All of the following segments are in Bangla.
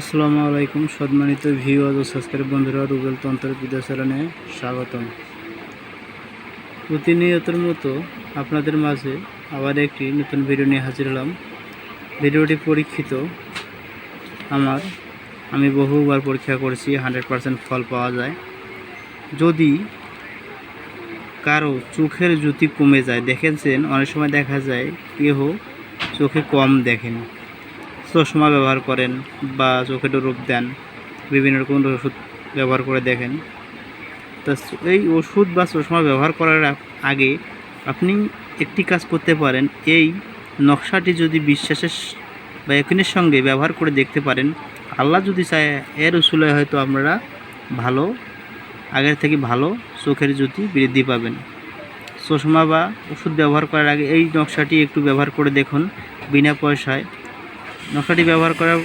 আসসালামু আলাইকুম সম্মানিত ভিউয়ার ও সাবস্ক্রাইব বন্ধুরা, রুবেল তন্ত্র বিদ্যা চ্যানেলে স্বাগতম। প্রতিনিয়তের মতো আপনাদের মাঝে আবার একটি নতুন ভিডিও নিয়ে হাজির হলাম। ভিডিওটি পরীক্ষিত। আমার, আমি বহুবার পরীক্ষা করেছি, হান্ড্রেড পারসেন্ট ফল পাওয়া যায়। যদি কারও চোখের জ্যোতি কমে যায় দেখেছেন অনেক সময় দেখা যায় কেহ চোখে কম দেখেন। চশমা ব্যবহার করেন বা চোখে রোগ দেন, বিভিন্ন রকম ওষুধ ব্যবহার করে দেখেন। তা এই ওষুধ বা চশমা ব্যবহার করার আগে আপনি একটি কাজ করতে পারেন। এই নকশাটি যদি বিশ্বাসের বা একিনের সঙ্গে ব্যবহার করে দেখতে পারেন, আল্লাহ যদি চায়, এর উসুলে হয়তো আপনারা ভালো, আগের থেকে ভালো চোখের জ্যোতি বৃদ্ধি পাবেন। চশমা বা ওষুধ ব্যবহার করার আগে এই নকশাটি একটু ব্যবহার করে দেখুন, বিনা পয়সায়। নকশাটি ব্যবহার করার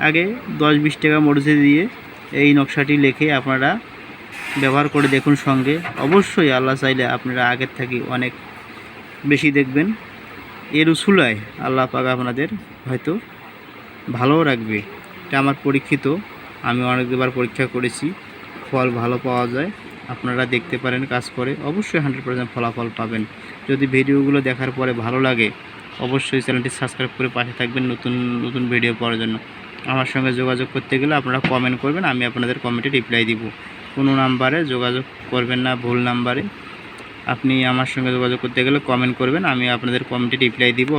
আগে দশ বিশ টাকা মরুচে দিয়ে এই নকশাটি লিখে আপনারা ব্যবহার করে দেখুন সঙ্গে। অবশ্যই আল্লাহ চাইলে আপনারা আগের থেকে অনেক বেশি দেখবেন। এর উসুলায় আল্লাহ পাক আপনাদের হয়তো ভালোও রাখবে। এটা আমার পরীক্ষিত। আমি অনেকবার পরীক্ষা করেছি। ফল ভালো পাওয়া যায়। আপনারা দেখতে পারেন, কাজ করে। অবশ্যই হান্ড্রেড পার্সেন্ট ফলাফল পাবেন। যদি ভিডিওগুলো দেখার পরে ভালো লাগে অবশ্যই চ্যানেলটি সাবস্ক্রাইব করে পাশে থাকবেন নতুন নতুন ভিডিও পাওয়ার জন্য। আমার সঙ্গে যোগাযোগ করতে গেলে আপনারা কমেন্ট করবেন, আমি আপনাদের কমেন্টে রিপ্লাই দিব। কোনো নাম্বারে যোগাযোগ করবেন না, ভুল নাম্বারে আপনি আমার সঙ্গে যোগাযোগ করতে গেলে কমেন্ট করবেন, আমি আপনাদের কমেন্টে রিপ্লাই দিব।